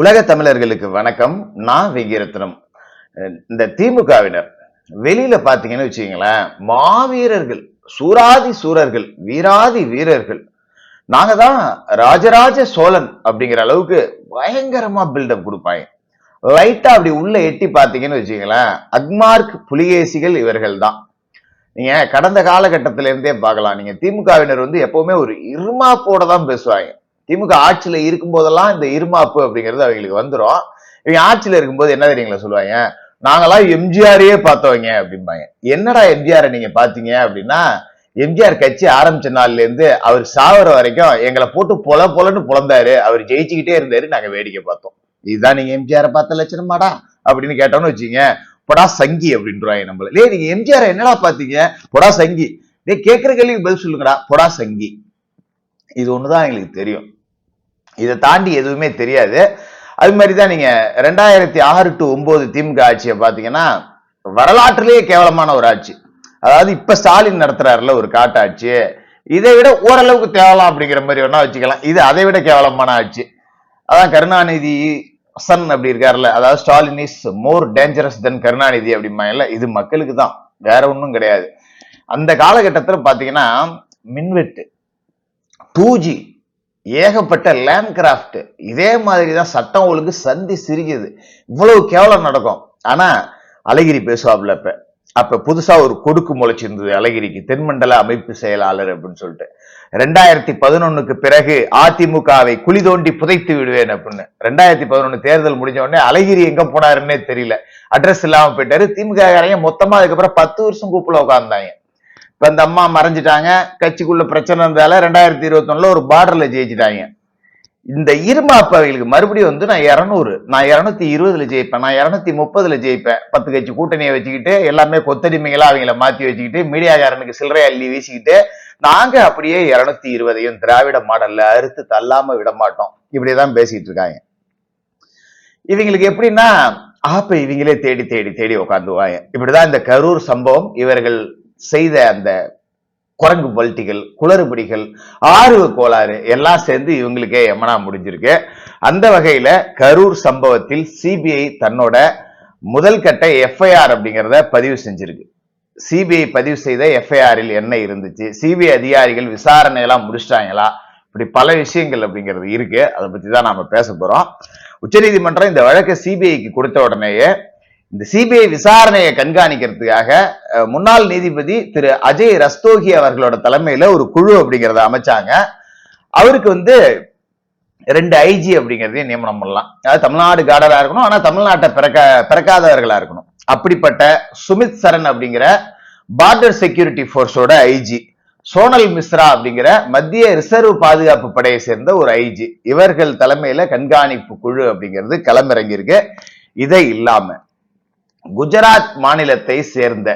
உலக தமிழர்களுக்கு வணக்கம். நான் வெங்கிரத்னம் இந்த திமுகவினர் வெளியில பாத்தீங்கன்னு வச்சுக்கீங்களேன் மாவீரர்கள் சூராதி சூரர்கள் வீராதி வீரர்கள் நாங்க தான் ராஜராஜ சோழன் அப்படிங்கிற அளவுக்கு பயங்கரமா பில்டப் கொடுப்பாங்க. லைட்டா அப்படி உள்ள எட்டி பாத்தீங்கன்னு வச்சுக்கீங்களேன் அக்மார்க் புலிகேசிகள் இவர்கள் தான். நீங்க கடந்த காலகட்டத்தில இருந்தே பார்க்கலாம். நீங்க திமுகவினர் வந்து எப்பவுமே ஒரு இருமாப்போட தான் பேசுவாங்க. திமுக ஆட்சியில இருக்கும் போதெல்லாம் இந்த இருமாப்பு அப்படிங்கிறது அவங்களுக்கு வந்துடும் இவங்க ஆட்சியில இருக்கும்போது என்ன தெரியுங்களா சொல்லுவாங்க? நாங்களாம் எம்ஜிஆரையே பார்த்தவங்க அப்படிம்பாங்க. என்னடா எம்ஜிஆரை நீங்க பாத்தீங்க அப்படின்னா எம்ஜிஆர் கட்சி ஆரம்பிச்ச நாள்ல இருந்து அவர் சாவர வரைக்கும் எங்களை போட்டு பொல பொலன்னு புலந்தாரு. அவர் ஜெயிச்சுக்கிட்டே இருந்தாரு. நாங்க வேடிக்கை பார்த்தோம். இதுதான் நீங்க எம்ஜிஆரை பார்த்த லட்சணமாடா அப்படின்னு கேட்டோம்னு வச்சுங்க பொடா சங்கி அப்படின்றாங்க நம்மள. லே நீங்க எம்ஜிஆர் என்னடா பாத்தீங்க பொடா சங்கி. டே கேட்கிற கேள்விக்கு பதில் சொல்லுங்கடா. பொடா சங்கி. இது ஒண்ணுதான் எங்களுக்கு தெரியும். இதை தாண்டி எதுவுமே தெரியாது. அது மாதிரி தான் நீங்க ரெண்டாயிரத்தி ஆறு டு ஒன்பது திமுக ஆட்சியை பார்த்தீங்கன்னா வரலாற்றிலேயே கேவலமான ஒரு ஆட்சி. அதாவது இப்ப ஸ்டாலின் நடத்துறாருல ஒரு காட்டாட்சி. இதை விட ஓரளவுக்கு தேவலாம் அப்படிங்கிற மாதிரி வேணா வச்சுக்கலாம். இது அதை விட கேவலமான ஆட்சி. அதான் கருணாநிதி சன் அப்படி இருக்காருல்ல அதாவது Stalin is more dangerous than Karunanidhi அப்படிம்பாங்கல்ல இது மக்களுக்கு தான். வேற ஒன்றும் கிடையாது. அந்த காலகட்டத்தில் பார்த்தீங்கன்னா மின்வெட்டு டூ ஜி ஏகப்பட்ட லேண்ட் கிராஃப்ட் இதே மாதிரி தான் சட்டம் ஒழுங்கு சந்தி சிரிக்குது இவ்வளவு கேவலம் நடக்கும். ஆனா அழகிரி பேசுவாப்ல இப்ப. அப்ப புதுசா ஒரு கொடுக்கு முளைச்சிருந்தது அழகிரிக்கு. தென்மண்டல அமைப்பு செயலாளர் அப்படின்னு சொல்லிட்டு. ரெண்டாயிரத்தி பதினொன்னுக்கு பிறகு அதிமுகவை குழி தோண்டி புதைத்து விடுவேன் அப்படின்னு. ரெண்டாயிரத்தி பதினொன்னு தேர்தல் முடிஞ்ச உடனே அழகிரி எங்க போனாருன்னே தெரியல. அட்ரஸ் இல்லாம போயிட்டாரு. திமுக மொத்தமா அதுக்கப்புறம் பத்து வருஷம் கூப்பிட உட்கார்ந்தாங்க. இப்ப இந்த அம்மா மறைஞ்சிட்டாங்க கட்சிக்குள்ள பிரச்சனை இருந்தால ரெண்டாயிரத்தி இருபத்தி ஒண்ணுல ஒரு பார்டர்ல ஜெயிச்சிட்டாங்க. இந்த இருமாப்பவைகளுக்கு மறுபடியும் வந்து நான் இரநூறு நான் இரநூத்தி இருபதுல ஜெயிப்பேன் நான் இரநூத்தி முப்பதுல ஜெயிப்பேன். பத்து கட்சி கூட்டணியை வச்சுக்கிட்டு எல்லாமே கொத்தடிமைகளா அவங்கள மாத்தி வச்சுக்கிட்டு மீடியாக்காரனுக்கு சில்லறை அள்ளி வீசிக்கிட்டு நாங்க அப்படியே இருநூத்தி இருபதையும் திராவிட மாடல்ல அறுத்து தள்ளாம விட மாட்டோம். இப்படிதான் பேசிட்டு இருக்காங்க. இவங்களுக்கு எப்படின்னா ஆப்ப இவங்களே தேடி தேடி தேடி உட்காந்துவாங்க இப்படிதான் இந்த கரூர் சம்பவம் இவர்கள் செய்த அந்த குரங்கு பல்ட்டிகள் குளறுபடிகள் ஆர்வ கோளாறு எல்லாம் சேர்ந்து இவங்களுக்கே எமனா முடிஞ்சிருக்கு. அந்த வகையில கரூர் சம்பவத்தில் சிபிஐ தன்னோட முதல் கட்ட எஃப்ஐஆர் அப்படிங்கிறத பதிவு செஞ்சிருக்கு. சிபிஐ பதிவு செய்த எஃப்ஐஆரில் என்ன இருந்துச்சு? சிபிஐ அதிகாரிகள் விசாரணை எல்லாம் முடிச்சிட்டாங்களா? இப்படி பல விஷயங்கள் அப்படிங்கிறது இருக்கு. அதை பத்தி தான் நாம பேச போறோம். உச்சநீதிமன்றம் இந்த வழக்கை சிபிஐக்கு கொடுத்த உடனேயே இந்த சிபிஐ விசாரணையை கண்காணிக்கிறதுக்காக முன்னாள் நீதிபதி திரு அஜய் ரஸ்தோகி அவர்களோட தலைமையில ஒரு குழு அப்படிங்கிறத அமைச்சாங்க. அவருக்கு வந்து ரெண்டு ஐஜி அப்படிங்கிறதையும் நியமனம் பண்ணலாம். அதாவது தமிழ்நாடு கார்டரா இருக்கணும் ஆனா தமிழ்நாட்டை பிறக்க பிறக்காதவர்களா இருக்கணும். அப்படிப்பட்ட சுமித் சரண் அப்படிங்கிற பார்டர் செக்யூரிட்டி போர்ஸோட ஐஜி. சோனல் மிஸ்ரா அப்படிங்கிற மத்திய ரிசர்வ் பாதுகாப்பு படையை சேர்ந்த ஒரு ஐஜி. இவர்கள் தலைமையில கண்காணிப்பு குழு அப்படிங்கிறது களமிறங்கியிருக்கு. இதை இல்லாம குஜராத் மாநிலத்தை சேர்ந்த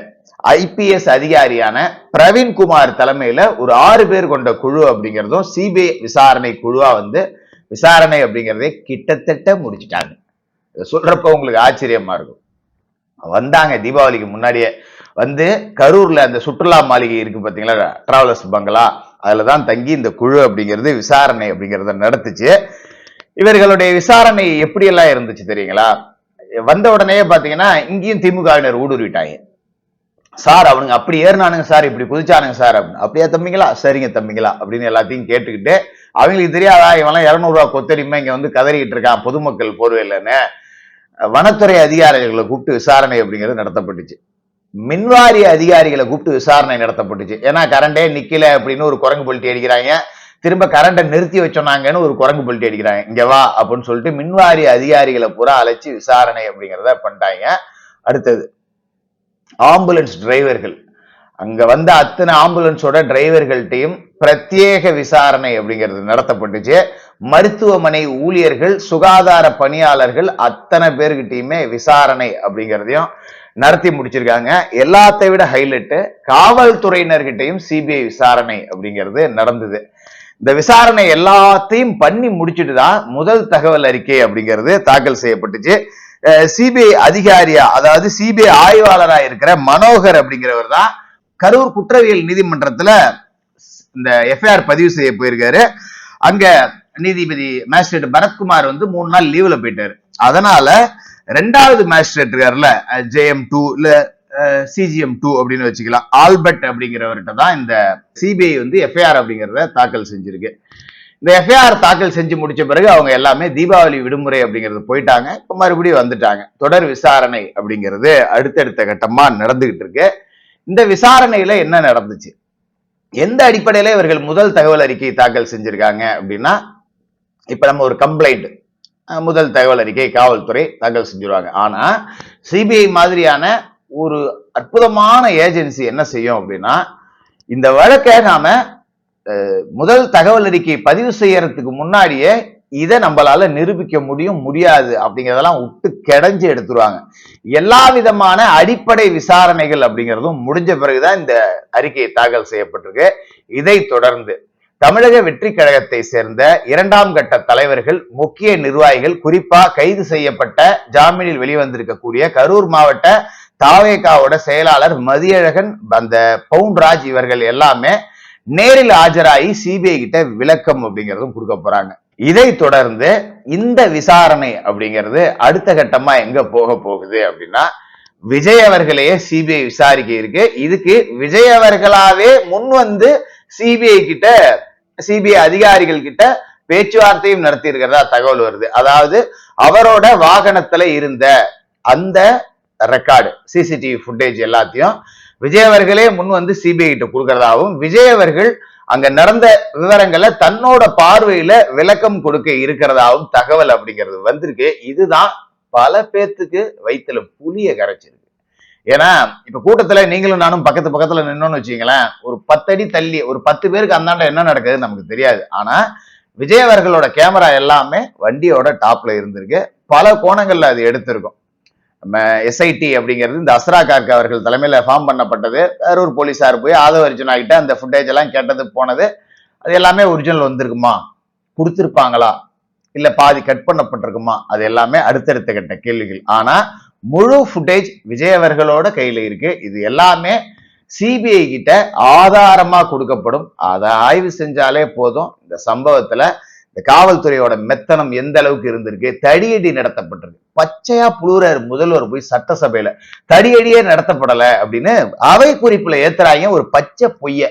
ஐபிஎஸ் அதிகாரியான பிரவீன்குமார் தலைமையில ஒரு ஆறு பேர் கொண்ட குழு அப்படிங்கிறதும் சிபிஐ விசாரணை குழுவா வந்து விசாரணை அப்படிங்கிறதே கிட்டத்தட்ட முடிச்சிட்டாங்க. சொல்றப்ப உங்களுக்கு ஆச்சரியமா இருக்கும். வந்தாங்க தீபாவளிக்கு முன்னாடியே. வந்து கரூர்ல அந்த சுற்றுலா மாளிகை இருக்கு பாத்தீங்களா? டிராவலர்ஸ் பங்களா அதுலதான் தங்கி இந்த குழு அப்படிங்கிறது விசாரணை அப்படிங்கிறத நடத்துச்சு. இவர்களுடைய விசாரணை எப்படி எல்லாம் இருந்துச்சு தெரியுங்களா? வந்த உடனே பாத்தீங்கன்னா இங்கேயும் திமுகவினர் ஊடுருவிட்டாங்க. சார் அவனுங்க அப்படி ஏறினானுங்க சார் இப்படி குதிச்சானுங்க சார் அப்படின்னு. அப்படியே தம்பிங்களா? சரிங்க தம்பிங்களா? அப்படின்னு எல்லாத்தையும் கேட்டுக்கிட்டு அவங்களுக்கு தெரியாதா? இவெல்லாம் இரநூறுவா கொத்தடிமை இங்க வந்து கதறிக்கிட்டு இருக்கான் பொதுமக்கள் போர்வையிலன்னு. வனத்துறை அதிகாரிகளை கூப்பிட்டு விசாரணை அப்படிங்கிறது நடத்தப்பட்டுச்சு. மின்வாரிய அதிகாரிகளை கூப்பிட்டு விசாரணை நடத்தப்பட்டுச்சு. ஏன்னா கரண்டே நிக்கல அப்படின்னு ஒரு குரங்கு பொலிட்டி அடிக்கிறாங்க. திரும்ப கரண்டை நிறுத்தி வச்சோனாங்கன்னு ஒரு குரங்கு பொல்ட்டி அடிக்கிறாங்க. இங்க வா அப்படின்னு சொல்லிட்டு மின்வாரிய அதிகாரிகளை பூரா அழைச்சி விசாரணை அப்படிங்கிறத பண்ணிட்டாங்க. அடுத்தது ஆம்புலன்ஸ் டிரைவர்கள் அங்க வந்த அத்தனை ஆம்புலன்ஸோட டிரைவர்கள்ட்டையும் பிரத்யேக விசாரணை அப்படிங்கிறது நடத்தப்பட்டுச்சு. மருத்துவமனை ஊழியர்கள் சுகாதார பணியாளர்கள் அத்தனை பேர்கிட்டையுமே விசாரணை அப்படிங்கிறதையும் நடத்தி முடிச்சிருக்காங்க. எல்லாத்தை விட ஹைலைட்டு காவல்துறையினர்கிட்டையும் சிபிஐ விசாரணை அப்படிங்கிறது நடந்தது. இந்த விசாரணை எல்லாத்தையும் பண்ணி முடிச்சுட்டு தான் முதல் தகவல் அறிக்கை அப்படிங்கிறது தாக்கல் செய்யப்பட்டுச்சு. சிபிஐ அதிகாரியா அதாவது சிபிஐ ஆய்வாளரா இருக்கிற மனோகர் அப்படிங்கிறவர் தான் கரூர் குற்றவியல் நீதிமன்றத்துல இந்த எஃப்ஐஆர் பதிவு செய்ய போயிருக்காரு. அங்க நீதிபதி மேஜிஸ்ட்ரேட் பரத்குமார் வந்து மூணு நாள் லீவ்ல போயிட்டாரு. அதனால ரெண்டாவது மேஜிஸ்ட்ரேட் இருக்காருல்ல ஜேஎம் டூ இல்ல சிஜிஎம் டூ அப்படின்னு வச்சுக்கலாம். ஆல்பர்ட் அப்படிங்கிறவர்கிட்ட தான் இந்த சிபிஐ வந்து எஃப்ஐஆர் அப்படிங்கிறத தாக்கல் செஞ்சிருக்கு. இந்த எஃப்ஐஆர் தாக்கல் செஞ்சு முடிச்ச பிறகு அவங்க எல்லாமே தீபாவளி விடுமுறை அப்படிங்கிறது போயிட்டாங்க. இப்போ மறுபடியும் வந்துட்டாங்க. தொடர் விசாரணை அப்படிங்கிறது அடுத்தடுத்த கட்டமாக நடந்துகிட்டு இருக்கு. இந்த விசாரணையில என்ன நடந்துச்சு? எந்த அடிப்படையில இவர்கள் முதல் தகவல் அறிக்கை தாக்கல் செஞ்சிருக்காங்க அப்படின்னா இப்ப நம்ம ஒரு கம்ப்ளைண்ட் முதல் தகவல் அறிக்கை காவல்துறை தாக்கல் செஞ்சிருவாங்க. ஆனா சிபிஐ மாதிரியான ஒரு அற்புதமான ஏஜென்சி என்ன செய்யும் அப்படின்னா இந்த வழக்கை நாம முதல் தகவல் அறிக்கை பதிவு செய்யறதுக்கு முன்னாடியே இதை நம்மளால நிரூபிக்க முடியும் முடியாது அப்படிங்கறதெல்லாம் விட்டு கிடைஞ்சு எடுத்துருவாங்க. எல்லா விதமான அடிப்படை விசாரணைகள் அப்படிங்கிறதும் முடிஞ்ச பிறகுதான் இந்த அறிக்கை தாக்கல் செய்யப்பட்டிருக்கு. இதை தொடர்ந்து தமிழக வெற்றி கழகத்தை சேர்ந்த இரண்டாம் கட்ட தலைவர்கள் முக்கிய நிர்வாகிகள் குறிப்பா கைது செய்யப்பட்ட ஜாமீனில் வெளிவந்திருக்கக்கூடிய கரூர் மாவட்ட தாவேகாவோட செயலாளர் மதியழகன் அந்த பவுன்ராஜ் இவர்கள் எல்லாமே நேரில் ஆஜராகி சிபிஐ கிட்ட விளக்கம் அப்படிங்கிறதும் கொடுக்க போறாங்க. இதை தொடர்ந்து இந்த விசாரணை அப்படிங்கிறது அடுத்த கட்டமா எங்க போக போகுது அப்படின்னா விஜய் அவர்களையே சிபிஐ விசாரிக்க இருக்கு. இதுக்கு விஜய் அவர்களாவே முன் வந்து சிபிஐ கிட்ட சிபிஐ அதிகாரிகள் கிட்ட பேச்சுவார்த்தையும் நடத்தி இருக்கிறதா தகவல் வருது. அதாவது அவரோட வாகனத்துல இருந்த அந்த ரெக்கார்டு சிசிடிவி ஃபுட்டேஜ் எல்லாத்தையும் விஜய் அவர்களே முன் வந்து சிபிஐ கிட்ட கொடுக்கறதாகவும் விஜய் அவர்கள் அங்க நடந்த விவரங்களை தன்னோட பார்வையில விளக்கம் கொடுக்க இருக்கிறதாகவும் தகவல் அப்படிங்கிறது வந்திருக்கு. இதுதான் பல பேர்த்துக்கு வயிற்றுல புளிய கரைச்சிருக்கு. ஏன்னா இப்ப கூட்டத்துல நீங்களும் நானும் பக்கத்து பக்கத்துல நின்னோம்னு வச்சுங்களேன் ஒரு பத்தடி தள்ளி ஒரு பத்து பேருக்கு அந்தாண்ட என்ன நடக்குதுன்னு நமக்கு தெரியாது. ஆனா விஜய் அவர்களோட கேமரா எல்லாமே வண்டியோட டாப்ல இருந்திருக்கு. பல கோணங்கள்ல அது எடுத்திருக்கும். எஸ்ஐடி அப்படிங்கிறது இந்த அஸ்ரா கார்க் அவர்கள் தலைமையில் ஃபார்ம் பண்ணப்பட்டது. கரூர் போலீஸார் போய் ஆதவ அர்ஜுனாகிட்ட அந்த ஃபுட்டேஜ் எல்லாம் கேட்டது போனது. அது எல்லாமே ஒரிஜினல் வந்திருக்குமா? கொடுத்துருப்பாங்களா? இல்லை பாதி கட் பண்ணப்பட்டிருக்குமா? அது எல்லாமே அடுத்தடுத்த கட்ட கேள்விகள். ஆனால் முழு ஃபுட்டேஜ் விஜய் அவர்களோட கையில் இருக்கு. இது எல்லாமே சிபிஐ கிட்ட ஆதாரமாக கொடுக்கப்படும். அதை ஆய்வு செஞ்சாலே போதும். இந்த சம்பவத்தில் இந்த காவல்துறையோட மெத்தனம் எந்த அளவுக்கு இருந்திருக்கு? தடியடி நடத்தப்பட்டிருக்கு. பச்சையா புழுறாரு முதல்வர் போய் சட்டசபையில தடியடியே நடத்தப்படல அப்படின்னு அவை குறிப்புல ஏத்துறாங்க ஒரு பச்சை பொய்ய.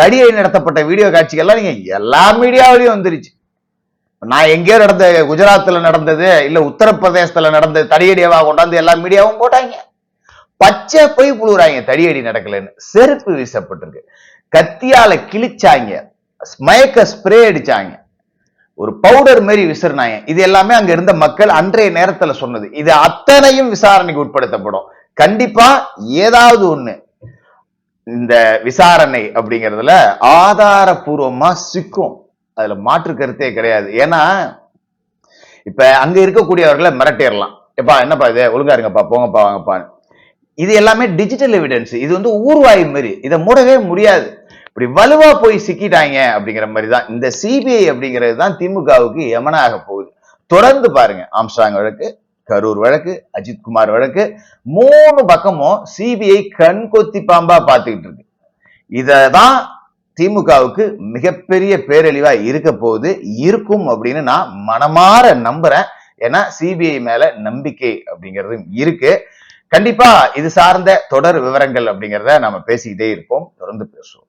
தடியடி நடத்தப்பட்ட வீடியோ காட்சிகள்லாம் நீங்க எல்லா மீடியாவிலையும் வந்துருச்சு. நான் எங்கேயோ நடந்த குஜராத்தில் நடந்தது இல்ல உத்தரப்பிரதேசத்துல நடந்தது தடியடியாவா கொண்டாந்து எல்லா மீடியாவும் போட்டாங்க. பச்சை போய் புழுறாங்க தடியடி நடக்கலன்னு. செருப்பு வீசப்பட்டிருக்கு. கத்தியால கிழிச்சாங்க. மயக்க ஸ்ப்ரே அடிச்சாங்க. ஒரு பவுடர் மாதிரி விசிறினாங்க இது எல்லாமே அங்க இருந்த மக்கள் அன்றைய நேரத்துல சொன்னது. இது அத்தனையும் விசாரணைக்கு உட்படுத்தப்படும். கண்டிப்பா ஏதாவது ஒண்ணு இந்த விசாரணை அப்படிங்கிறதுல ஆதாரபூர்வமா சிக்கும். அதுல மாற்று கருத்தே கிடையாது. ஏன்னா இப்ப அங்க இருக்கக்கூடியவர்களை மிரட்டிடலாம். எப்பா என்னப்பா இது? ஒழுங்கா இருங்கப்பா போங்கப்பா வாங்கப்பான்னு. இது எல்லாமே டிஜிட்டல் எவிடன்ஸ் இது வந்து ஊர்வாய் மாதிரி இதை மூடவே முடியாது. இப்படி வலுவா போய் சிக்கிட்டாங்க அப்படிங்கிற மாதிரி தான் இந்த சிபிஐ அப்படிங்கிறது தான் திமுகவுக்கு எமனாக போகுது. தொடர்ந்து பாருங்க. ஆம்ஸ்டாங் வழக்கு கரூர் வழக்கு அஜித்குமார் வழக்கு மூணு பக்கமும் சிபிஐ கண் கொத்தி பாம்பா பார்த்துக்கிட்டு இருக்கு. இததான் திமுகவுக்கு மிகப்பெரிய பேரழிவா இருக்க போகுது. இருக்கும் அப்படின்னு நான் மனமாற நம்புறேன். ஏன்னா சிபிஐ மேல நம்பிக்கை அப்படிங்கிறது இருக்கு. கண்டிப்பா இது சார்ந்த தொடர் விவரங்கள் அப்படிங்கிறத நம்ம பேசிக்கிட்டே இருப்போம். தொடர்ந்து பேசுவோம்.